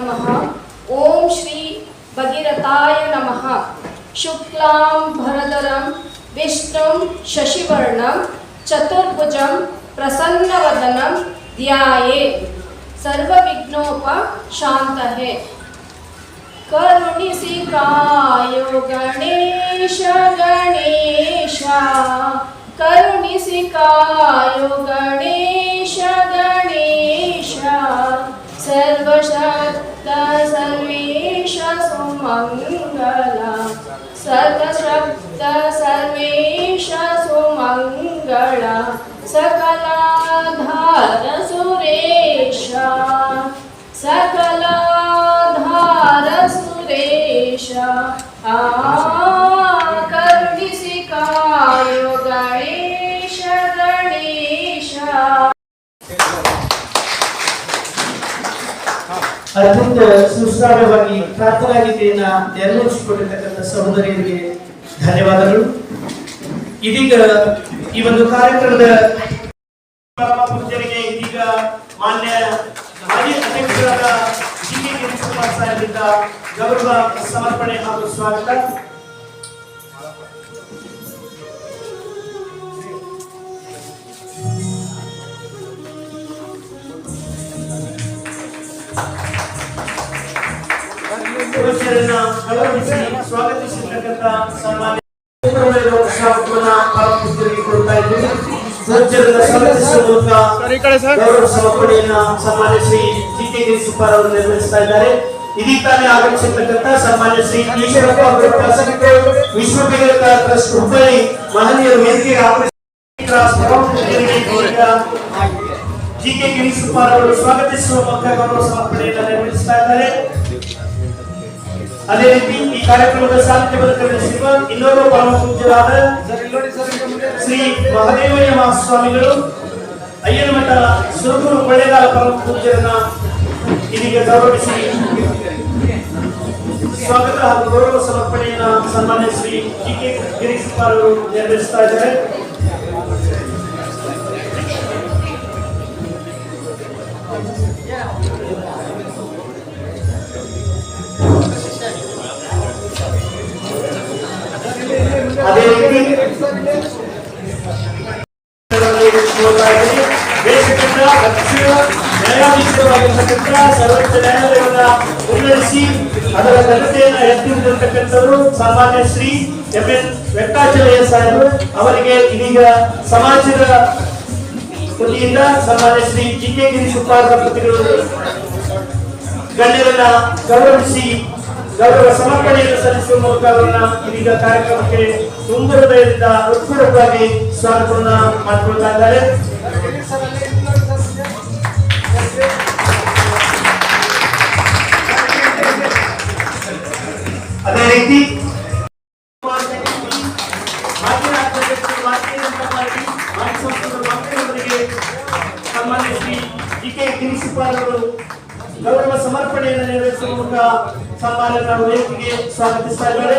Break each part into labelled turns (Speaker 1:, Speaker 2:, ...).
Speaker 1: नमः। ओम श्री भगीरथाय नमः। शुक्लां भरधरं विष्णुं शशिवर्णं, चतुर्भुजं, प्रसन्नवदनं ध्याये। सर्वविघ्नोपशान्तये करुणिसिकायो गणेश गणेश। करुणिसिकायो गणेश गणेश। सर्वशक्ति सर्वेश सुमङ्गला सतशब्द सर्वेश सुमङ्गला सकलाधार सुरेशा सकलाधार सुरेशा आ कर्णिसिकायो गणे
Speaker 2: ಅತ್ಯಂತ ಸುಸ್ರಾರವಾಗಿ ಪ್ರಾರ್ಥನಾ ಗೀತೆಯನ್ನ ನೆರವೇರಿಸಿಕೊಂಡಿರ್ತಕ್ಕಂಥ ಸಹೋದರಿಯರಿಗೆ ಧನ್ಯವಾದಗಳು. ಇದೀಗ ಈ ಒಂದು ಕಾರ್ಯಕ್ರಮದ ಪರಮ ಪೂಜ್ಯರಿಗೆ ಇದೀಗ ಮಾನ್ಯ ಮಾಜಿ ಅಧ್ಯಕ್ಷರಾದ ಜಿ ಕೆ ಗೌರವ ಸಮರ್ಪಣೆ ಹಾಗೂ ಸ್ವಾಗತ. ಗೌರವಿಸಿ ಸ್ವಾಗತಿಸಿರ್ತಕ್ಕಂಥ ಸನ್ಮಾನ್ಯ ಸನ್ಮಾನ್ಯ ಶ್ರೀ ಜಿ ಕೆ ಗಿರೀಶುಪ್ಪಾರ್ ಅವರು ನಿರ್ವಹಿಸ್ತಾ ಇದ್ದಾರೆ. ಇದೀಗ ತಾನೇ ಆಗಮಿಸಿರ್ತಕ್ಕಂಥ ಸನ್ಮಾನ್ಯ ಶ್ರೀ ಈಶ್ವರಪ್ಪ ಅವರ ವಿಶ್ವವಿವೇಕ ಟ್ರಸ್ಟ್ ಹುಬ್ಬಳ್ಳಿ ಮಹನೀಯರು ವೇದಿಕೆಗೆ ಆಗಮಿಸಿ ಜಿ ಕೆ ಗಿರೀಶುಪ್ಪಾರ್ ಅವರು ಸ್ವಾಗತಿಸುವ ಮೂಲಕ ಗೌರವ ಸಮರ್ಪಣೆಯನ್ನು ನಿರ್ವಹಿಸ್ತಾ ಇದ್ದಾರೆ. ಅದೇ ರೀತಿ ಈ ಕಾರ್ಯಕ್ರಮದ ಸಾಹಿತ್ಯವನ್ನು ಕಲಿಸಿರುವ ಇನ್ನೊಬ್ಬ ಪರಮ ಪೂಜ್ಯರಾದ ಶ್ರೀ ಮಹದೇವಯ್ಯ ಮಹಾಸ್ವಾಮಿಗಳು ಅಯ್ಯನಮಠ ಸುರಗುರು ಕೊಳ್ಳೇಗಾಲ ಪರಮ ಪೂಜ್ಯರನ್ನ ಇದೀಗ ಗೌರವಿಸಿ ಸ್ವಾಗತ ಹಾಗೂ ಗೌರವ ಸಮರ್ಪಣೆಯನ್ನ ಸನ್ಮಾನ್ಯ ಶ್ರೀ ಜಿ ಕೆ ಗಿರೀಶ್ ಕುಮಾರ್ ನೆರವೇರಿಸ್ತಾ ಇದ್ದಾರೆ. ನ್ಯಾಯಾಧೀಶರಾಗಿರ್ತಕ್ಕಂಥ ಸರ್ವೋಚ್ಚ ನ್ಯಾಯಾಲಯವನ್ನ ಉನ್ನತಿಸಿ ಅದರ ಘನತೆಯನ್ನು ಎತ್ತಿ ಹಿಡಿದಿರ್ತಕ್ಕಂಥವರು ಸಾಮಾನ್ಯ ಶ್ರೀ ಎಂ ಎನ್ ವೆಂಕಟಾಚಲಯ್ಯ ಸಾಹೇಬರು. ಅವರಿಗೆ ಇದೀಗ ಸಮಾಜದ ವತಿಯಿಂದ ಸನ್ಮಾನ್ಯ ಶ್ರೀ ಜಿ ಸುಪ್ಪಾರ ದಂಪತಿಗಳು ಗಣ್ಯರನ್ನ ಗೌರವಿಸಿ ಗೌರವ ಸಮರ್ಪಣೆಯನ್ನು ಸಲ್ಲಿಸುವ ಮೂಲಕ ಅವರನ್ನ ಇದೀಗ ಕಾರ್ಯಕ್ರಮಕ್ಕೆ ಸುಂದರದಿಂದ ಹೃತ್ಪೂರ್ವಕವಾಗಿ ಸ್ವಾಗತವನ್ನ ಮಾಡಿಕೊಳ್ತಾ ಇದ್ದಾರೆ. ಮಂತ್ರಿಯವರಿಗೆ ರೀತಿ ಗೌರವ ಸಮರ್ಪಣೆಯನ್ನು ನೆರವೇರಿಸುವ ಮೂಲಕ ಸನ್ಮಾನ್ಯ ನಾವು ವೇದಿಕೆಗೆ ಸ್ವಾಗತಿಸ್ತಾ ಇದ್ದಾರೆ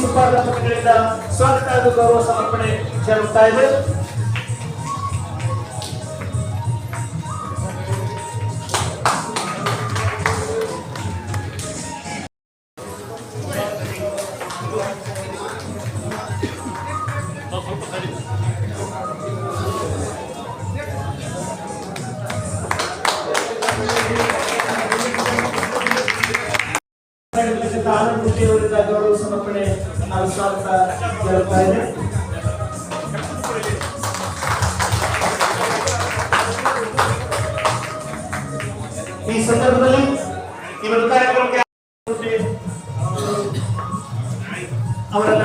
Speaker 2: ಸುಪಾರ ಸ್ವಾಗತ ಹಾಗೂ ಗೌರವ ಸಮರ್ಪಣೆ ಜರುಗ್ತಾ ಇದೆ ಈ ಸಂದರ್ಭದಲ್ಲಿ ಒಂದು ಕಾರ್ಯಕ್ರಮಕ್ಕೆ ಅವರನ್ನ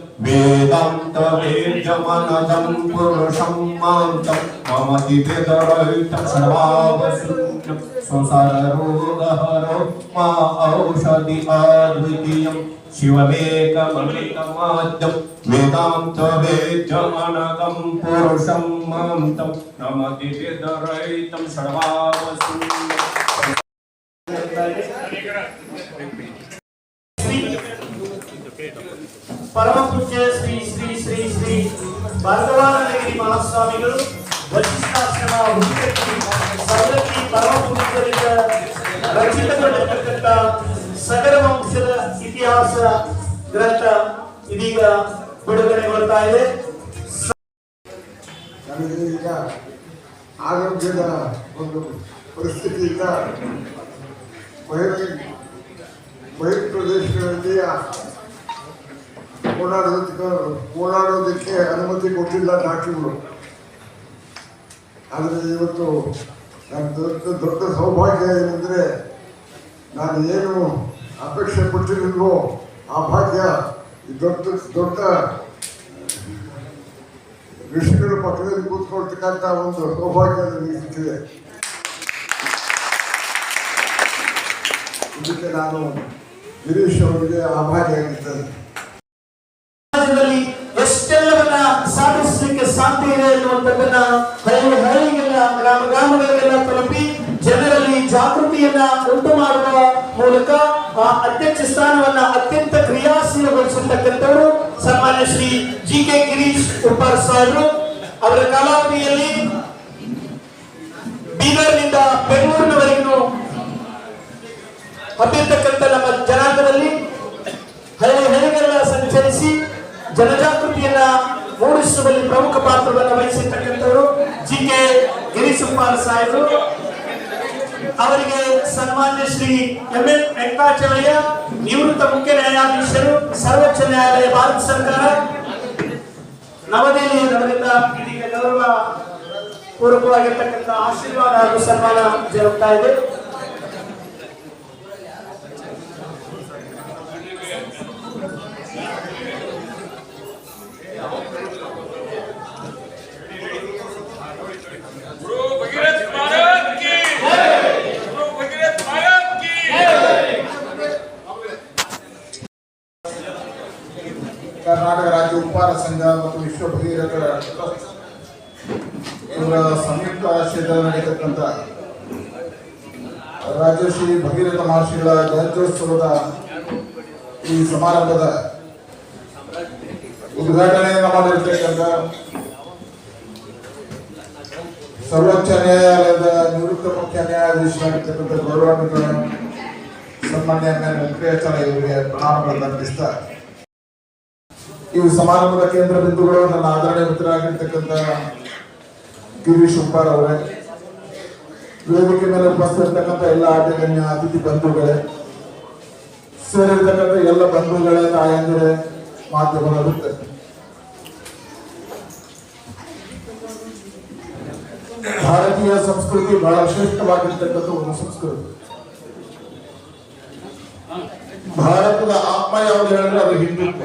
Speaker 3: वेदान्तवेद्यमनदं पुरुषं माँ च ममति विदरहितसर्वावशून्यं औषधि अद्वितीयं शिवमेकमृतमाद्यं वेदान्तवेद्यमनदं पुरुषं माँ तं नमति विदरहितं सर्वावशून्यं
Speaker 2: ಪರಮ ಶ್ರೀ ಶ್ರೀ ಶ್ರೀ ಶ್ರೀ ಭಾರ್ಗವಾನಗಿರಿ ಮಹಾಸ್ವಾಮಿಗಳು ವಶಿಷ್ಠಾಶ್ರಮ ಹುಡುಕಿ ಸವಲಕ್ಕಿ ಪರಮ ಪೂಜ್ಯರಿಂದ ರಚಿತಗೊಂಡಿರ್ತಕ್ಕಂಥ ಸಗರ ವಂಶದ ಇತಿಹಾಸ ಗ್ರಂಥ ಇದೀಗ ಬಿಡುಗಡೆಗೊಳ್ತಾ ಇದೆ.
Speaker 4: ಈಗ ಆರೋಗ್ಯದ ಒಂದು ಪರಿಸ್ಥಿತಿಯಿಂದ ಬಯಲು ಬಯಲು ಪ್ರದೇಶಗಳಲ್ಲಿ ಓಡಾಡೋದಕ್ಕೆ ಓಡಾಡೋದಕ್ಕೆ ಅನುಮತಿ ಕೊಟ್ಟಿಲ್ಲ ಡಾಕ್ಟ್ರುಗಳು. ಆದರೆ ಇವತ್ತು ನನ್ನ ದೊಡ್ಡ ದೊಡ್ಡ ಸೌಭಾಗ್ಯ ಏನಂದರೆ ನಾನು ಏನು ಅಪೇಕ್ಷೆ ಪಟ್ಟಿರಲ್ವೋ ಆ ಭಾಗ್ಯ ದೊಡ್ಡ ದೊಡ್ಡ ಋಷಿಗಳ ಪಕ್ಕದಲ್ಲಿ ಕೂತ್ಕೊಳ್ತಕ್ಕಂಥ ಒಂದು ಸೌಭಾಗ್ಯ ನನಗೆ ಸಿಕ್ಕಿದೆ. ಇದಕ್ಕೆ ನಾನು ಗಿರೀಶ್ ಅವರಿಗೆ ಆಭಾರಿಯಾಗಿದ್ದೇನೆ
Speaker 2: ಉಪ್ಪಾರ್ ಅದರ ಕಾಲಾವಧಿಯಲ್ಲಿ ಬೀದರ್ನಿಂದ ಬೆಂಗಳೂರಿನವರೆಗೂ ಹಬ್ಬಿರ್ತಕ್ಕಂಥ ನಮ್ಮ ಜನಾಂಗದಲ್ಲಿ ಹಳೆ ಹಳೆಗೆಲ್ಲ ಸಂಚರಿಸಿ ಜನಜಾಗೃತಿಯನ್ನ ಮೂಡಿಸುವಲ್ಲಿ ಪ್ರಮುಖ ಪಾತ್ರವನ್ನು ವಹಿಸಿರ್ತಕ್ಕಂಥವರು ಜಿ ಕೆ ಗಿರೀಶ್ ಉಪ್ಪಾರ್ ಸಾಹೇಬರು. ಅವರಿಗೆ ಸನ್ಮಾನ್ಯ ಶ್ರೀ ಎಂ ಎನ್ ವೆಂಕಟಾಚಲಯ್ಯ ನಿವೃತ್ತ ಮುಖ್ಯ ನ್ಯಾಯಾಧೀಶರು, ಸರ್ವೋಚ್ಚ ನ್ಯಾಯಾಲಯ, ಭಾರತ ಸರ್ಕಾರ ನವದೆಹಲಿ ಅವರಿಂದ ಇದೀಗ ಗೌರವ ಪೂರ್ವಕವಾಗಿರ್ತಕ್ಕಂಥ ಆಶೀರ್ವಾದ ಹಾಗೂ ಸನ್ಮಾನ ಜರುಗ್ತಾ ಇದೆ.
Speaker 4: ಮಹರ್ಷಿಗಳ ಜಯಂತ್ಯೋತ್ಸವದ ಈ ಸಮಾರಂಭದ ಉದ್ಘಾಟನೆಯನ್ನು ಮಾಡಿರ್ತಕ್ಕಂಥ ಸರ್ವೋಚ್ಚ ನ್ಯಾಯಾಲಯದ ನಿವೃತ್ತ ಮುಖ್ಯ ನ್ಯಾಯಾಧೀಶರಾಗಿರ್ತಕ್ಕಂಥ ಗೌರವಾನ್ವಿತ ಸನ್ಮಾನ್ಯ ವೆಂಕಟೇಶ್ವರ ಇವರಿಗೆ ಪ್ರಣಾಮಗಳನ್ನು ಅರ್ಪಿಸ್ತಾ ಈ ಸಮಾರಂಭದ ಕೇಂದ್ರ ಬಿಂದುಗಳು ನನ್ನ ಆದರಣೆ ಮಿತ್ರರಾಗಿರ್ತಕ್ಕಂಥ ಗಿರೀಶ್ ಉಪ್ಪಾರ್ ಅವರೇ. ವೇದಿಕೆ ಮೇಲೆ ಉಪಸ್ಥಿರ್ತಕ್ಕಂಥ ಎಲ್ಲ ಆಟಗಣ್ಯ ಅತಿಥಿ ಬಂಧುಗಳೇ, ಸೇರಿರ್ತಕ್ಕಂಥ ಎಲ್ಲ ಬಂಧುಗಳೇ, ತಾಯಂದಿರೇ, ಮಾಧ್ಯಮದ ವೃತ್ತ ಭಾರತೀಯ ಸಂಸ್ಕೃತಿ ಬಹಳ ಶ್ರೇಷ್ಠವಾಗಿರ್ತಕ್ಕಂಥ ಒಂದು ಸಂಸ್ಕೃತಿ. ಭಾರತದ ಆತ್ಮ ಯಾವ್ದು ಹೇಳಿದ್ರೆ ಅದು ಹಿಂದುತ್ವ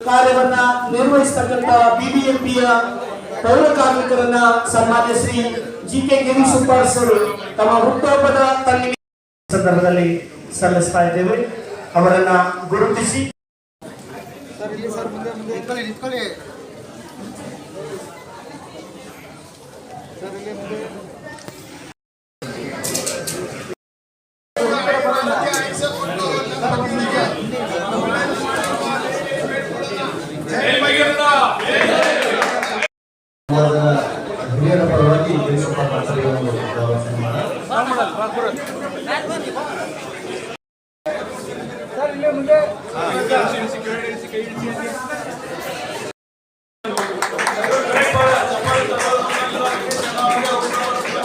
Speaker 2: ಕಾರ್ಯವನ್ನ ನಿರ್ವಹಿಸತಕ್ಕಂತ ಬಿಬಿಎಂಪಿಯ ಪೌರ ಕಾರ್ಮಿಕರನ್ನ ಸನ್ಮಾನ್ಯ Shri G K Girish sir ತಮ್ಮ ಹುಟ್ಟುಹಬ್ಬದ ತಲ್ಲಿ ಸಂದರ್ಭದಲ್ಲಿ ಸಲ್ಲಿಸ್ತಾ ಇದ್ದೇವೆ. ಅವರನ್ನ ಗುರುತಿಸಿ.
Speaker 5: ಜೈ
Speaker 4: ಹಿರಿಯರ ಪರವಾಗಿ ಗಿರೀಶ್ ಉಪಾಧ್ಯಾಯ ಸರಿಗೆ ಒಂದು ಗೌರವ ಸನ್ಮಾನ.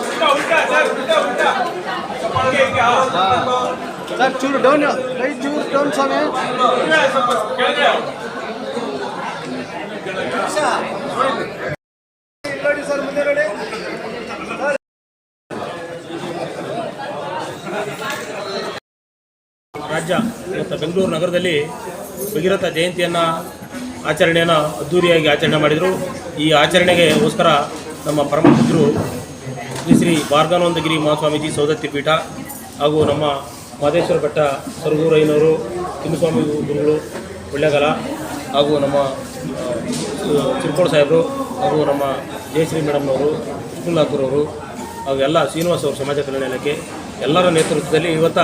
Speaker 5: ಉಲ್ಟಾ ಉಲ್ಟಾ ಸರ್ ಉಲ್ಟಾ ಉಲ್ಟಾ ಚಪ್ಪಾಳೆ ಹಿಂಗೆ ಆವಾಜ್
Speaker 6: ಸರ್ ಚೂರು ಡೌನ್ ಕೈ ಚೂರು ಡೌನ್ ಸ್ವಾಮಿ
Speaker 7: ಭಗೀರಥ ಜಯಂತಿಯನ್ನು ಆಚರಣೆಯನ್ನು ಅದ್ಧೂರಿಯಾಗಿ ಆಚರಣೆ ಮಾಡಿದರು. ಈ ಆಚರಣೆಗೆಗೋಸ್ಕರ ನಮ್ಮ ಪರಮ ಪೂಜ್ಯರು ಶ್ರೀ ಶ್ರೀ ಭಾರ್ಗಾನಂದಗಿರಿ ಮಹಾಸ್ವಾಮೀಜಿ ಸೌದತ್ತಿ ಪೀಠ ಹಾಗೂ ನಮ್ಮ ಮಾದೇಶ್ವರ ಬೆಟ್ಟ ಸರಗೂರಯ್ಯನವರು, ತಿಮ್ಮಸ್ವಾಮಿ ಗುರುಗಳು ಒಳ್ಳೆಗಾಲ ಹಾಗೂ ನಮ್ಮ ಚಿರ್ಕೋಳ ಸಾಹೇಬರು ಹಾಗೂ ನಮ್ಮ ಜಯಶ್ರೀ ಮೇಡಮ್ನವರು ಕೃಷ್ಣಲಾಕೂರವರು ಹಾಗೂ ಎಲ್ಲ ಶ್ರೀನಿವಾಸ ಅವರು ಸಮಾಜ ಕಲ್ಯಾಣ ಇಲಾಖೆ ಎಲ್ಲರ ನೇತೃತ್ವದಲ್ಲಿ ಇವತ್ತ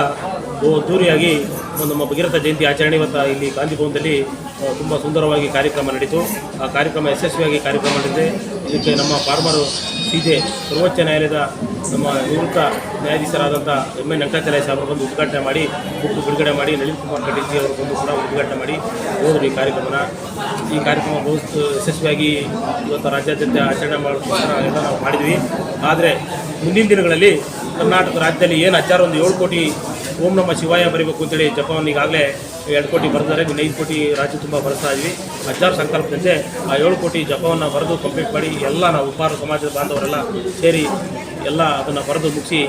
Speaker 7: ಒಂದು ನಮ್ಮ ಭಗೀರಥ ಜಯಂತಿ ಆಚರಣೆ ಇವತ್ತು ಇಲ್ಲಿ ಗಾಂಧಿ ಭವನದಲ್ಲಿ ತುಂಬ ಸುಂದರವಾಗಿ ಕಾರ್ಯಕ್ರಮ ನಡೀತು. ಆ ಕಾರ್ಯಕ್ರಮ ಯಶಸ್ವಿಯಾಗಿ ಕಾರ್ಯಕ್ರಮ ನಡೆದಿದೆ. ಇದಕ್ಕೆ ನಮ್ಮ ಫಾರ್ಮರು ಸೀದೆ ಸರ್ವೋಚ್ಚ ನ್ಯಾಯಾಲಯದ ನಮ್ಮ ನಿವೃತ್ತ ನ್ಯಾಯಾಧೀಶರಾದಂಥ ಎಂ ಎನ್ ವೆಂಕಟಾಚಲಯ ಸಾಹೇಬರು ಬಂದು ಉದ್ಘಾಟನೆ ಮಾಡಿ ಬುಕ್ ಬಿಡುಗಡೆ ಮಾಡಿ, ನಳಿನ್ ಕುಮಾರ್ ಕಟೀಲ್ ಅವರು ಬಂದು ಕೂಡ ಉದ್ಘಾಟನೆ ಮಾಡಿ ಹೋದರು ಈ ಕಾರ್ಯಕ್ರಮನ. ಈ ಕಾರ್ಯಕ್ರಮ ಬಹು ಯಶಸ್ವಿಯಾಗಿ ಇವತ್ತು ರಾಜ್ಯಾದ್ಯಂತ ಆಚರಣೆ ಮಾಡೋದಕ್ಕೋಸ್ಕರ ಎಲ್ಲ ನಾವು ಮಾಡಿದ್ವಿ. ಆದರೆ ಮುಂದಿನ ದಿನಗಳಲ್ಲಿ ಕರ್ನಾಟಕ ರಾಜ್ಯದಲ್ಲಿ ಏನು ಹಚ್ಚಾರ ಒಂದು ಏಳು ಕೋಟಿ ಓಂ ನಮ್ಮ ಶಿವಾಯ ಬರೀಬೇಕು ಅಂತೇಳಿ ಜಪವನ್ನು ಈಗಾಗಲೇ ಎರಡು ಕೋಟಿ ಬರೆದಿದ್ದಾರೆ ಇನ್ನು ಐದು ಕೋಟಿ ರಾಜ್ಯ ತುಂಬ ಬರೆಸ್ತಾ ಇದ್ವಿ. ಹಜಾರು ಸಂಕಲ್ಪದಂತೆ ಆ ಏಳು ಕೋಟಿ ಜಪವನ್ನು ಬರೆದು ಕಂಪ್ಲೀಟ್ ಮಾಡಿ ಎಲ್ಲ ನಾವು ಉಪಹಾರ ಸಮಾಜದ ಬಾಂಧವರೆಲ್ಲ ಸೇರಿ ಎಲ್ಲ ಅದನ್ನು ಬರೆದು ಮುಗಿಸಿ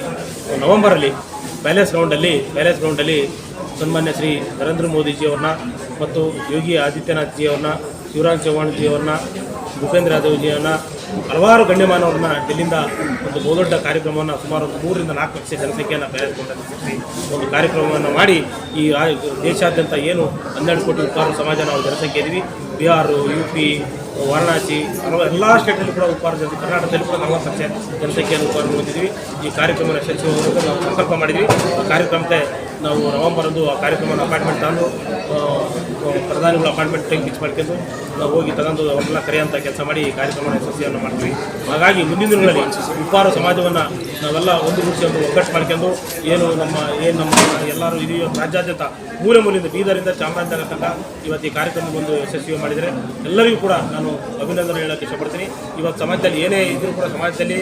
Speaker 7: ನವೆಂಬರಲ್ಲಿ ಪ್ಯಾಲೇಸ್ ಗ್ರೌಂಡಲ್ಲಿ ಪ್ಯಾಲೇಸ್ ಗ್ರೌಂಡಲ್ಲಿ ಸನ್ಮಾನ್ಯ ಶ್ರೀ ನರೇಂದ್ರ ಮೋದಿಜಿಯವ್ರನ್ನ ಮತ್ತು ಯೋಗಿ ಆದಿತ್ಯನಾಥ್ ಜಿಯವ್ರನ್ನ, ಶಿವರಾಜ್ ಚೌಹಾಣ್ ಜಿಯವ್ರನ್ನ, ಭೂಪೇಂದ್ರ ಯಾದವ್ ಜಿಯವ್ರನ್ನ ಹಲವಾರು ಗಣ್ಯಮಾನವ್ರನ್ನ ಡೆಲ್ಲಿಂದ ಒಂದು ಬಹುದೊಡ್ಡ ಕಾರ್ಯಕ್ರಮವನ್ನು ಸುಮಾರು ಒಂದು ಮೂರರಿಂದ ನಾಲ್ಕು ಲಕ್ಷ ಜನಸಂಖ್ಯೆಯನ್ನು ಸೇರಿಸಿ ಒಂದು ಕಾರ್ಯಕ್ರಮವನ್ನು ಮಾಡಿ ಈ ದೇಶಾದ್ಯಂತ ಏನು ಹನ್ನೆರಡು ಕೋಟಿ ಉಪಾರು ಸಮಾಜ ನಾವು ಜನಸಂಖ್ಯೆ ಇದ್ದೀವಿ. ಬಿಹಾರ ಯು ಪಿ ವಾರಣಾಸಿ ಎಲ್ಲ ಸ್ಟೇಟಲ್ಲೂ ಕೂಡ ಉಪಾರ ಜನ ಕರ್ನಾಟಕದಲ್ಲಿ ಕೂಡ ನಲವತ್ತು ಲಕ್ಷ ಜನಸಂಖ್ಯೆಯನ್ನು ಉತ್ಪಾದನೆ ಹೊಂದಿದ್ದೀವಿ. ಈ ಕಾರ್ಯಕ್ರಮ ಯಶಸ್ವಿ ನಾವು ಸಂಕಲ್ಪ ಮಾಡಿದ್ವಿ ಆ ಕಾರ್ಯಕ್ರಮಕ್ಕೆ ನಾವು ನವೆಂಬರಂದು ಆ ಕಾರ್ಯಕ್ರಮವನ್ನು ಅಪಾಯಿಂಟ್ಮೆಂಟ್ ತಂದು ಪ್ರಧಾನಿಗಳ ಅಪಾಯಿಂಟ್ಮೆಂಟ್ ಟೈಮ್ ಫಿಕ್ಸ್ ಮಾಡ್ಕೊಂಡು ನಾವು ಹೋಗಿ ತಗೊಂಡು ಅವ್ರನ್ನ ಕರೆಯುವಂಥ ಕೆಲಸ ಮಾಡಿ ಈ ಕಾರ್ಯಕ್ರಮನ ಯಶಸ್ವಿಯನ್ನು ಮಾಡ್ತೀವಿ. ಹಾಗಾಗಿ ಮುಂದಿನ ದಿನಗಳಲ್ಲಿ ಉಪಾರ ಸಮಾಜವನ್ನು ನಾವೆಲ್ಲ ಒಂದು ಒಂದು ಒಗ್ಗಟ್ಟು ಮಾಡ್ಕೊಂಡು ಏನು ನಮ್ಮ ಏನು ನಮ್ಮ ಎಲ್ಲರೂ ಇದೆಯೋ ರಾಜ್ಯಾದ್ಯಂತ ಮೂಲೆ ಮೂಲೆಯಿಂದ ಬೀದರಿಂದ ಚಾಮರಾಜನಗರ ತನಕ ಇವತ್ತು ಈ ಕಾರ್ಯಕ್ರಮ ಒಂದು ಯಶಸ್ವಿ ಮಾಡಿದರೆ ಎಲ್ಲರಿಗೂ ಕೂಡ ನಾನು ಅಭಿನಂದನೆ ಹೇಳೋಕ್ಕೆ ಇಷ್ಟಪಡ್ತೀನಿ. ಇವತ್ತು ಸಮಾಜದಲ್ಲಿ ಏನೇ ಇದ್ರೂ ಕೂಡ ಸಮಾಜದಲ್ಲಿ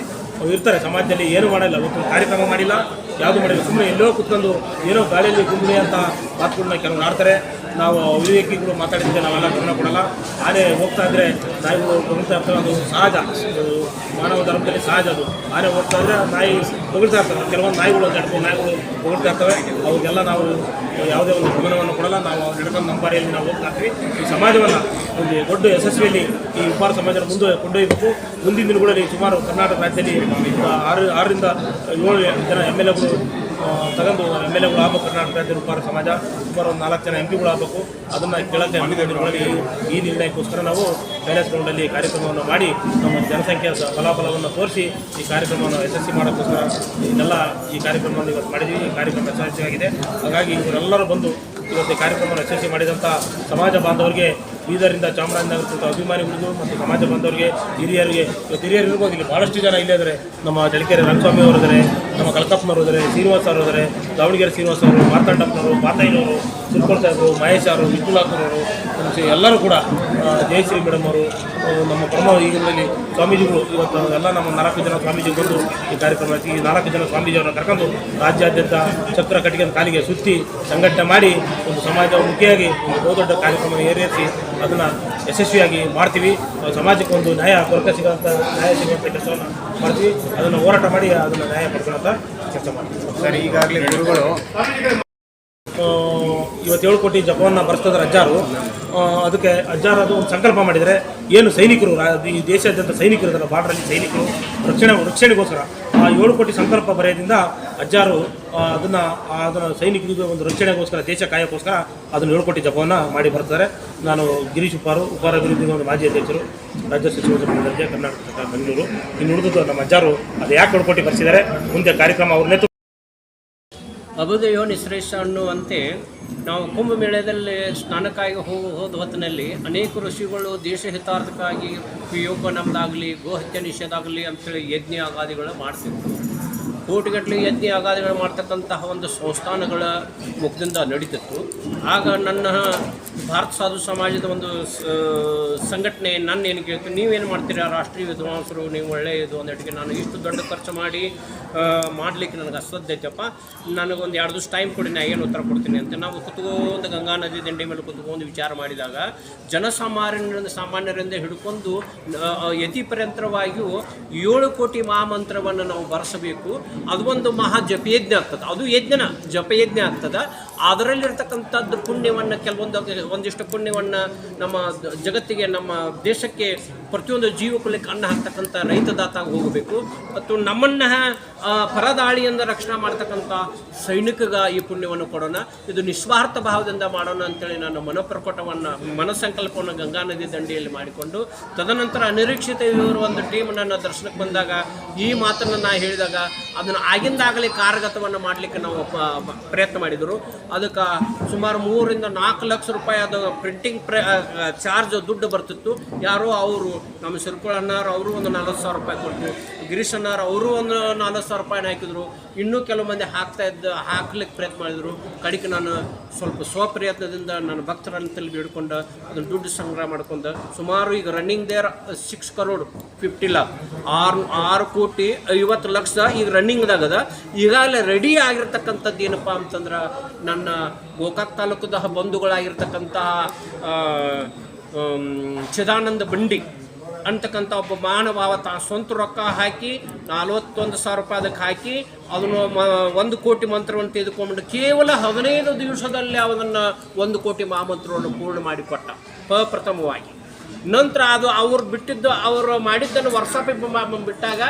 Speaker 7: ಇರ್ತಾರೆ. ಸಮಾಜದಲ್ಲಿ ಏನು ಮಾಡಿಲ್ಲ ಇವತ್ತು ಕಾರ್ಯಕ್ರಮ ಮಾಡಿಲ್ಲ. ಯಾವುದು ಮಾಡಿಲ್ಲ ಸುಮ್ಮನೆ ಎಲ್ಲೋ ಕುತ್ಕೊಂಡು ಏನೋ ಗಾಳಿಯಲ್ಲಿ ಗುಂಬಳಿ ಅಂತ ಮಾತುಗಳನ್ನ ಕೆಲವು ಆಡ್ತಾರೆ. ನಾವು ವಿವೇಕಿಗಳು ಮಾತಾಡಿದ್ರೆ ನಾವೆಲ್ಲ ಗಮನ ಕೊಡಲ್ಲ. ಆನೆ ಹೋಗ್ತಾ ಇದ್ರೆ ನಾಯಿಗಳು ಗಮನಿಸ್ತಾ ಇರ್ತಾರೆ ಅದು ಸಹಜ. ಮಾನವ ಧರ್ಮದಲ್ಲಿ ಸಹಜ ಅದು. ಆನೆ ಹೋಗ್ತಾ ಇದ್ರೆ ನಾಯಿ ಹೊಗಳ್ತಾ ಇರ್ತವೆ ಕೆಲವೊಂದು ನಾಯಿಗಳು ನಡ್ಕೊಂಡು ನಾಯಿಗಳು ಹೊಗಳ್ತಾ ಇರ್ತವೆ. ಅವಾಗೆಲ್ಲ ನಾವು ಯಾವುದೇ ಒಂದು ಗಮನವನ್ನು ಕೊಡಲ್ಲ. ನಾವು ನಡ್ಕೊಂಡು ನಮ್ಮ ಬಾರಿಯಲ್ಲಿ ನಾವು ಹೋಗ್ತಾ ಇರ್ತೀವಿ. ಈ ಸಮಾಜವನ್ನು ಒಂದು ದೊಡ್ಡ ಯಶಸ್ವಿಯಲ್ಲಿ ಈ ಉಪಾರ ಸಮಾಜ ಮುಂದೆ ಕೊಂಡೊಯ್ಯಬೇಕು ಮುಂದಿನ ದಿನಗಳಲ್ಲಿ ಸುಮಾರು ಕರ್ನಾಟಕ ರಾಜ್ಯದಲ್ಲಿ ಒಂದು ಆರು, ಆರರಿಂದ ಏಳು ಜನ ಎಂ ಎಲ್ ಎಗಳು ತಗೊಂಡು ಎಂ ಎಲ್ ಎಗಳು ಆಗಬೇಕು ಕರ್ನಾಟಕ ಉಪಾರ ಸಮಾಜ, ಸುಮಾರು ಒಂದು ನಾಲ್ಕು ಜನ ಎಂ ಪಿಗಳು ಆಗಬೇಕು. ಅದನ್ನು ಕೇಳಕ್ಕೆ ದಿನಗಳಲ್ಲಿ ಈ ನಿರ್ಣಯಕ್ಕೋಸ್ಕರ ನಾವು ಪ್ಯಾಲೇಸ್ ಗ್ರೌಂಡಲ್ಲಿ ಕಾರ್ಯಕ್ರಮವನ್ನು ಮಾಡಿ ನಮ್ಮ ಜನಸಂಖ್ಯೆಯ ಫಲಾಫಲವನ್ನು ತೋರಿಸಿ ಈ ಕಾರ್ಯಕ್ರಮವನ್ನು ಯಶಸ್ವಿ ಮಾಡೋಕ್ಕೋಸ್ಕರ ಇದೆಲ್ಲ ಈ ಕಾರ್ಯಕ್ರಮವನ್ನು ಇವತ್ತು ಮಾಡಿದ್ದೀವಿ. ಈ ಕಾರ್ಯಕ್ರಮ ಯಶಸ್ವಿಯಾಗಿದೆ. ಹಾಗಾಗಿ ಇವರೆಲ್ಲರೂ ಬಂದು ಇವತ್ತು ಈ ಕಾರ್ಯಕ್ರಮವನ್ನು ಯಶಸ್ವಿ ಮಾಡಿದಂಥ ಸಮಾಜ ಬಾಂಧವರಿಗೆ ಬೀದರಿಂದ ಚಾಮರಾಜನಗರ ಅಭಿಮಾನಿಗಳಿಗೂ ಮತ್ತು ಸಮಾಜ ಬಂಧವರಿಗೆ ಹಿರಿಯರಿಗೆ ಹಿರಿಯರು ಇರ್ಬೋದು, ಇಲ್ಲಿ ಭಾಳಷ್ಟು ಜನ ಇಲ್ಲೇ ಇದ್ದಾರೆ ನಮ್ಮ ಜಳಕೆರೆ ರಂಗಸ್ವಾಮಿ ಅವರಿದ್ದಾರೆ ನಮ್ಮ ಕಲ್ಕಪ್ಪನವರು ಇದ್ದಾರೆ ಶ್ರೀನಿವಾಸ್ ಅವರು ಇದ್ದಾರೆ ದಾವಣಗೆರೆ ಶ್ರೀನಿವಾಸ ಅವರು, ಮಾರ್ತಾಂಡಪ್ಪನವರು, ಮಾತಾಯಿನವರು ಸುರ್ಕೋಳ್ ಸಾಹೇಬರು ಮಹೇಶ್ ಅವರು ವಿಪುಲಾಕರ್ ಅವರು ಎಲ್ಲರೂ ಕೂಡ ಜಯಶ್ರೀ ಮೇಡಮ್ ಅವರು ನಮ್ಮ ಪರಮ ಈಗಿನಲ್ಲಿ ಸ್ವಾಮೀಜಿಗಳು ಇವತ್ತು ಎಲ್ಲ ನಮ್ಮ ನಾಲ್ಕು ಜನ ಸ್ವಾಮೀಜಿ ಬಂದು ಈ ಕಾರ್ಯಕ್ರಮ ಈ ನಾಲ್ಕು ಜನ ಸ್ವಾಮೀಜಿಯವರನ್ನು ಕರ್ಕೊಂಡು ರಾಜ್ಯಾದ್ಯಂತ ಚಕ್ರ ಕಟ್ಟಿಗೆ ಕಾಲಿಗೆ ಸುತ್ತಿ ಸಂಘಟನೆ ಮಾಡಿ ಒಂದು ಸಮಾಜಮುಖಿಯಾಗಿ ಒಂದು ಬಹುದೊಡ್ಡ ಕಾರ್ಯಕ್ರಮ ಏರಿಸಿ ಅದನ್ನು ಯಶಸ್ವಿಯಾಗಿ ಮಾಡ್ತೀವಿ. ಸಮಾಜಕ್ಕೆ ಒಂದು ನ್ಯಾಯ ಕೊರತೆ ಸಿಗೋಂಥ ನ್ಯಾಯ ಸಿಗುವಂಥ ಕೆಲಸವನ್ನು ಮಾಡ್ತೀವಿ. ಅದನ್ನು ಹೋರಾಟ ಮಾಡಿ ಅದನ್ನು ನ್ಯಾಯ ಪಡ್ಕೊಳ್ಳೋಂಥ ಕೆಲಸ ಮಾಡ್ತೀವಿ.
Speaker 6: ಸರ್ ಈಗಾಗಲೇ ಗುರುಗಳು.
Speaker 7: ಇವತ್ತು ಏಳು ಕೋಟಿ ಜಪವನ್ನು ಬರೆಸ್ತದ್ರ ಅಜ್ಜಾರು ಅದಕ್ಕೆ ಅಜ್ಜಾರು ಅದು ಒಂದು ಸಂಕಲ್ಪ ಮಾಡಿದರೆ ಏನು ಸೈನಿಕರು ಈ ದೇಶಾದ್ಯಂತ ಸೈನಿಕರು ಇದ್ದಾರೆ, ಬಾರ್ಡ್ರಲ್ಲಿ ಸೈನಿಕರು, ರಕ್ಷಣೆ, ರಕ್ಷಣೆಗೋಸ್ಕರ ಆ ಏಳು ಕೋಟಿ ಸಂಕಲ್ಪ ಬರೆಯೋದ್ರಿಂದ ಅಜ್ಜಾರು ಅದನ್ನು ಅದನ್ನು ಸೈನಿಕರಿಗೆ ಒಂದು ರಕ್ಷಣೆಗೋಸ್ಕರ, ದೇಶ ಕಾಯೋಕ್ಕೋಸ್ಕರ ಅದನ್ನು ಏಳು ಕೋಟಿ ಜಪವನ್ನು ಮಾಡಿ ಬರ್ತಾರೆ ನಾನು ಗಿರೀಶ್ ಉಪಾರು ಅಭಿವೃದ್ಧಿ ಒಂದು ಮಾಜಿ ಅಧ್ಯಕ್ಷರು, ರಾಜ್ಯ ಸಚಿವ ಕರ್ನಾಟಕ ಸರ್ಕಾರ, ಬೆಂಗಳೂರು. ಇನ್ನು ಉಳಿದದ್ದು ನಮ್ಮ ಅಜ್ಜಾರು, ಅದು ಯಾಕೆ ಏಳು ಕೋಟಿ ಬರ್ಸಿದ್ದಾರೆ ಮುಂದೆ ಕಾರ್ಯಕ್ರಮ ಅವ್ರ ನೇತೃತ್ವ
Speaker 8: ಅಭುದಯೋ ನಿಶ್ರೇಷ್ಠ ಅನ್ನುವಂತೆ ನಾವು ಕುಂಭಮೇಳದಲ್ಲಿ ಸ್ನಾನಕ್ಕಾಗಿ ಹೋಗು ಹೋದ ಹೊತ್ತಿನಲ್ಲಿ ಅನೇಕ ಋಷಿಗಳು ದೇಶ ಹಿತಾರ್ಥಕ್ಕಾಗಿ ಯೋಗ ನಮ್ದಾಗಲಿ, ಗೋಹತ್ಯೆ ನಿಷೇಧ ಆಗಲಿ ಅಂಥೇಳಿ ಯಜ್ಞ ಆಗಾದಿಗಳು ಮಾಡ್ತಿದ್ರು. ಕೋಟಿಗಟ್ಟಲೆ ಯಜ್ಞ ಆಗಾದಿಗಳು ಮಾಡ್ತಕ್ಕಂತಹ ಒಂದು ಸಂಸ್ಥಾನಗಳ ಮುಖದಿಂದ ನಡೀತಿತ್ತು. ಆಗ ನನ್ನ ಭಾರತ ಸಾಧು ಸಮಾಜದ ಒಂದು ಸಂಘಟನೆ ನನ್ನ ಏನು ಕೇಳ್ತೀನಿ ನೀವೇನು ಮಾಡ್ತೀರಾ? ರಾಷ್ಟ್ರೀಯ ವಿದ್ವಾಂಸರು, ನೀವು ಒಳ್ಳೆಯದು ಅಂದಟ್ಟಿಗೆ ನಾನು ಇಷ್ಟು ದೊಡ್ಡ ಖರ್ಚು ಮಾಡಿ ಮಾಡಲಿಕ್ಕೆ ನನಗೆ ಅಸಾಧ್ಯ ಐತಪ್ಪ. ನನಗೊಂದು ಎರಡು ದಿವಸ ಟೈಮ್ ಕೊಡಿ, ನಾ ಏನು ಉತ್ತರ ಕೊಡ್ತೀನಿ ಅಂತ. ನಾವು ಕುತ್ಕೊಂಡು ಗಂಗಾ ನದಿ ದಂಡೆ ಮೇಲೆ ಕುತ್ಕೊಂಡು ವಿಚಾರ ಮಾಡಿದಾಗ, ಜನಸಾಮಾನ್ಯರಿಂದ, ಸಾಮಾನ್ಯರಿಂದ ಹಿಡ್ಕೊಂಡು ಯತಿ ಪರ್ಯಂತರವಾಗಿಯೂ ಏಳು ಕೋಟಿ ಮಹಾಮಂತ್ರವನ್ನು ನಾವು ಬರೆಸಬೇಕು. ಅದು ಒಂದು ಮಹಾ ಜಪಯಜ್ಞ ಆಗ್ತದೆ. ಅದು ಯಜ್ಞನ ಜಪಯಜ್ಞ ಆಗ್ತದೆ. ಅದರಲ್ಲಿರ್ತಕ್ಕಂಥದ್ದು ಪುಣ್ಯವನ್ನು ಕೆಲವೊಂದು ಒಂದಿಷ್ಟು ಪುಣ್ಯವನ್ನು ನಮ್ಮ ಜಗತ್ತಿಗೆ, ನಮ್ಮ ದೇಶಕ್ಕೆ ಪ್ರತಿಯೊಂದು ಜೀವಕುಲಕ್ಕೆ ಅನ್ನ ಹಾಕ್ತಕ್ಕಂಥ ರೈತದಾತಾಗಿ ಹೋಗಬೇಕು. ಮತ್ತು ನಮ್ಮನ್ನು ಪರದಾಳಿಯಿಂದ ರಕ್ಷಣೆ ಮಾಡ್ತಕ್ಕಂಥ ಸೈನಿಕಗ ಈ ಪುಣ್ಯವನ್ನು ಕೊಡೋಣ. ಇದು ನಿಸ್ವಾರ್ಥ ಭಾವದಿಂದ ಮಾಡೋಣ ಅಂತೇಳಿ ನಾನು ಮನೋಪ್ರಕಟವನ್ನು ಮನಸ್ಸಂಕಲ್ಪವನ್ನು ಗಂಗಾ ನದಿ ದಂಡೆಯಲ್ಲಿ ಮಾಡಿಕೊಂಡು, ತದನಂತರ ಅನಿರೀಕ್ಷಿತ ಇವರು ಒಂದು ಟೀಮ್ ನನ್ನ ದರ್ಶನಕ್ಕೆ ಬಂದಾಗ ಈ ಮಾತನ್ನು ನಾ ಹೇಳಿದಾಗ ಅದನ್ನು ಆಗಿಂದಾಗಲೇ ಕಾರ್ಯಗತವನ್ನು ಮಾಡಲಿಕ್ಕೆ ನಾವು ಪ್ರಯತ್ನ ಮಾಡಿದರು. ಅದಕ್ಕೆ ಸುಮಾರು ಮೂರಿಂದ ನಾಲ್ಕು ಲಕ್ಷ ರೂಪಾಯಿ ಅದು ಪ್ರಿಂಟಿಂಗ್ ಪ್ರ ಚಾರ್ಜ್ ದುಡ್ಡು ಬರ್ತಿತ್ತು. ಯಾರೋ ಅವರು, ನಮ್ಮ ಸಿರ್ಕೊಳ ಅಣ್ಣಾರು ಅವರು ಒಂದು ನಲ್ವತ್ತು ಸಾವಿರ ರೂಪಾಯಿ ಕೊಟ್ಟರು ಗಿರೀಶ್ ಅಣ್ಣವ್ರು ಅವರು ಒಂದು ನಲ್ವತ್ತು ಸಾವಿರ ರೂಪಾಯಿನ ಹಾಕಿದ್ರು. ಇನ್ನೂ ಕೆಲವು ಮಂದಿ ಹಾಕ್ತಾ ಇದ್ದ, ಹಾಕ್ಲಿಕ್ಕೆ ಪ್ರಯತ್ನ ಮಾಡಿದರು. ಕಡೆಗೆ ನಾನು ಸ್ವಲ್ಪ ಸ್ವಪ್ರಯತ್ನದಿಂದ ನನ್ನ ಭಕ್ತರನ್ನು ತಲೆ ಹಿಡ್ಕೊಂಡು, ಅದನ್ನು ದುಡ್ಡು ಸಂಗ್ರಹ ಮಾಡ್ಕೊಂಡು, ಸುಮಾರು ಈಗ running there six crore fifty lakh ಆರು ಆರು ಕೋಟಿ ಐವತ್ತು ಲಕ್ಷ ಈಗ ರನ್ನಿಂಗ್ದಾಗದ ಈಗಾಗಲೇ ರೆಡಿ ಆಗಿರ್ತಕ್ಕಂಥದ್ದು ಏನಪ್ಪ ಅಂತಂದ್ರೆ ನನ್ನ ಗೋಕಾಕ್ ತಾಲೂಕದ ಬಂಧುಗಳಾಗಿರ್ತಕ್ಕಂತಹ ಚಿದಾನಂದ ಬಂಡಿ ಅಂತಕ್ಕಂಥ ಒಬ್ಬ ಮಾನವ ತಾ ಸ್ವಂತ ರೊಕ್ಕ ಹಾಕಿ ನಲ್ವತ್ತೊಂದು ಸಾವಿರ ರೂಪಾಯಿ ಅದಕ್ಕೆ ಹಾಕಿ ಅದನ್ನು ಮ, ಒಂದು ಕೋಟಿ ಮಂತ್ರವನ್ನು ತೆಗೆದುಕೊಂಡು ಕೇವಲ ಹದಿನೈದು ದಿವಸದಲ್ಲಿ ಅದನ್ನು ಒಂದು ಕೋಟಿ ಮಹಾಮಂತ್ರವನ್ನು ಪೂರ್ಣ ಮಾಡಿಕೊಟ್ಟ. ಪ್ರಪ್ರಥಮವಾಗಿ ನಂತರ ಅದು ಅವ್ರು ಬಿಟ್ಟಿದ್ದು, ಅವರು ಮಾಡಿದ್ದನ್ನು ವರ್ಷಾಪಿ ಬಿಟ್ಟಾಗ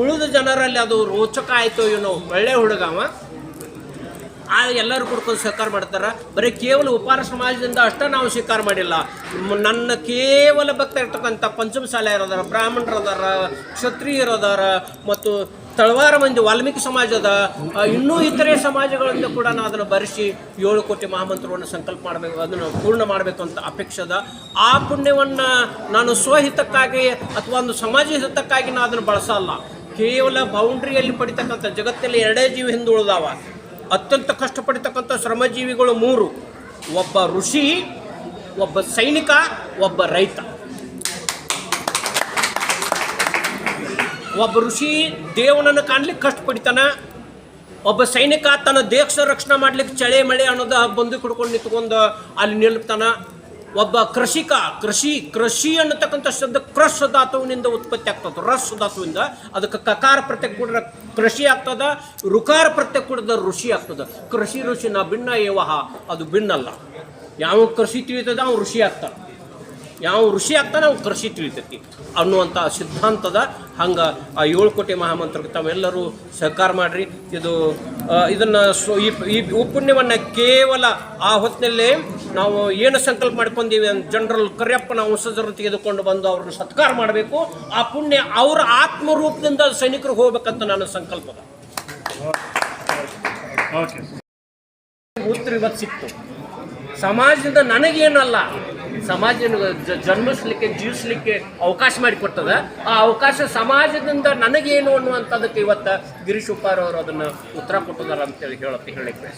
Speaker 8: ಉಳಿದ ಜನರಲ್ಲಿ ಅದು ರೋಚಕ ಆಯಿತು ಏನೋ ಒಳ್ಳೆ ಹುಡುಗವ ಆ ಎಲ್ಲರೂ ಕುಡ್ಕೊಂಡು ಸ್ವೀಕಾರ ಮಾಡ್ತಾರೆ. ಬರೀ ಕೇವಲ ಉಪಾರ ಸಮಾಜದಿಂದ ಅಷ್ಟೇ ನಾವು ಸ್ವೀಕಾರ ಮಾಡಿಲ್ಲ. ನನ್ನ ಕೇವಲ ಭಕ್ತ ಇರ್ತಕ್ಕಂಥ ಪಂಚಮ ಶಾಲೆಯರು ಅದಾರ ಬ್ರಾಹ್ಮಣರು ಅದಾರ ಕ್ಷತ್ರಿಯರು ಅದಾರ ಮತ್ತು ತಳವಾರ ಮಂದಿ ವಾಲ್ಮೀಕಿ ಸಮಾಜದ ಇನ್ನೂ ಇತರೆ ಸಮಾಜಗಳಿಂದ ಕೂಡ ನಾನು ಅದನ್ನು ಬರೆಸಿ ಏಳು ಕೋಟಿ ಮಹಾಮಂತ್ರವನ್ನು ಸಂಕಲ್ಪ ಮಾಡಬೇಕು, ಅದನ್ನು ಪೂರ್ಣ ಮಾಡಬೇಕು ಅಂತ ಅಪೇಕ್ಷದ ಆ ಪುಣ್ಯವನ್ನು ನಾನು ಸ್ವಹಿತಕ್ಕಾಗಿ ಅಥವಾ ಒಂದು ಸಮಾಜ ಹಿತಕ್ಕಾಗಿ ನಾನು ಅದನ್ನು ಬಳಸಲ್ಲ. ಕೇವಲ ಬೌಂಡ್ರಿಯಲ್ಲಿ ಪಡಿತಕ್ಕಂಥ ಜಗತ್ತಲ್ಲಿ ಎರಡೇ ಜೀವ ಹಿಂದುಳಿದಾವ. ಅತ್ಯಂತ ಕಷ್ಟಪಡ್ತಕ್ಕಂಥ ಶ್ರಮಜೀವಿಗಳು ಮೂರು. ಒಬ್ಬ ಋಷಿ, ಒಬ್ಬ ಸೈನಿಕ, ಒಬ್ಬ ರೈತ. ಒಬ್ಬ ಋಷಿ ದೇವನನ್ನು ಕಾಣ್ಲಿಕ್ಕೆ ಕಷ್ಟಪಡಿತಾನ. ಒಬ್ಬ ಸೈನಿಕ ತನ್ನ ದೇಶ ರಕ್ಷಣೆ ಮಾಡ್ಲಿಕ್ಕೆ ಚಳಿ, ಮಳೆ ಅನ್ನೋದು ಬಂದು ಕುಡ್ಕೊಂಡು ನಿಂತ್ಕೊಂಡು ಅಲ್ಲಿ ನಿಲ್ತಾನ ಒಬ್ಬ ಕೃಷಿಕ, ಕೃಷಿ ಕೃಷಿ ಅನ್ನತಕ್ಕಂಥ ಶಬ್ದ ಕ್ರಶ್ ಧಾತುವಿನಿಂದ ಉತ್ಪತ್ತಿ ಆಗ್ತದೆ. ರಸ್ ಧಾತುವಿಂದ. ಅದಕ್ಕೆ ಕಕಾರ ಪ್ರತ್ಯಯ ಕೂಡ ಕೃಷಿ ಆಗ್ತದ ಋಕಾರ ಪ್ರತ್ಯಯ ಕೂಡ ಋಷಿ ಆಗ್ತದ. ಕೃಷಿ ಋಷಿ ನಾ ಭಿನ್ನ ಏವಹ, ಅದು ಭಿನ್ನಲ್ಲ ಯಾವ ಕೃಷಿ ತಿಳಿತದ ಅವ್ನು ಋಷಿ ಆಗ್ತಾನೆ. ಯಾವ ಋಷಿ ಆಗ್ತಾನೆ ಅವ್ನು ಕೃಷಿ ತಿಳಿತೈತಿ ಅನ್ನುವಂಥ ಸಿದ್ಧಾಂತದ ಹಂಗೆ ಆ ಏಳು ಕೋಟಿ ಮಹಾಮಂತ್ರಕ್ಕೆ ತಾವೆಲ್ಲರೂ ಸಹಕಾರ ಮಾಡಿರಿ. ಇದು ಇದನ್ನು ಈ ಈ ಉಪುಣ್ಯವನ್ನು ಕೇವಲ ಆ ಹೊತ್ತಿನಲ್ಲೇ ನಾವು ಏನು ಸಂಕಲ್ಪ ಮಾಡ್ಕೊಂಡೀವಿ ಜನರಲ್ ಕರಿಯಪ್ಪನ ವಂಶಜರನ್ನು ತೆಗೆದುಕೊಂಡು ಬಂದು ಅವ್ರನ್ನ ಸತ್ಕಾರ ಮಾಡಬೇಕು. ಆ ಪುಣ್ಯ ಅವರ ಆತ್ಮರೂಪದಿಂದ ಸೈನಿಕರು ಹೋಗ್ಬೇಕಂತ ನನ್ನ ಸಂಕಲ್ಪದ. ಉತ್ತರ ಇವತ್ತು ಸಿಕ್ತು. ಸಮಾಜದಿಂದ ನನಗೇನಲ್ಲ ಸಮಾಜ ಜನ್ಮಿಸ್ಲಿಕ್ಕೆ ಜೀವಿಸ್ಲಿಕ್ಕೆ ಅವಕಾಶ ಮಾಡಿಕೊಟ್ಟದ ಆ ಅವಕಾಶ ಸಮಾಜದಿಂದ ನನಗೇನು ಅನ್ನುವಂಥದ್ದಕ್ಕೆ ಇವತ್ತು ಗಿರೀಶ್ ಉಪ್ಪಾರವರು ಅದನ್ನು ಉತ್ತರ ಕೊಟ್ಟಿದ್ದಾರೆ ಅಂತೇಳಿ ಹೇಳಕ್ಕೆ ಹೇಳಿಕ್ಕೆ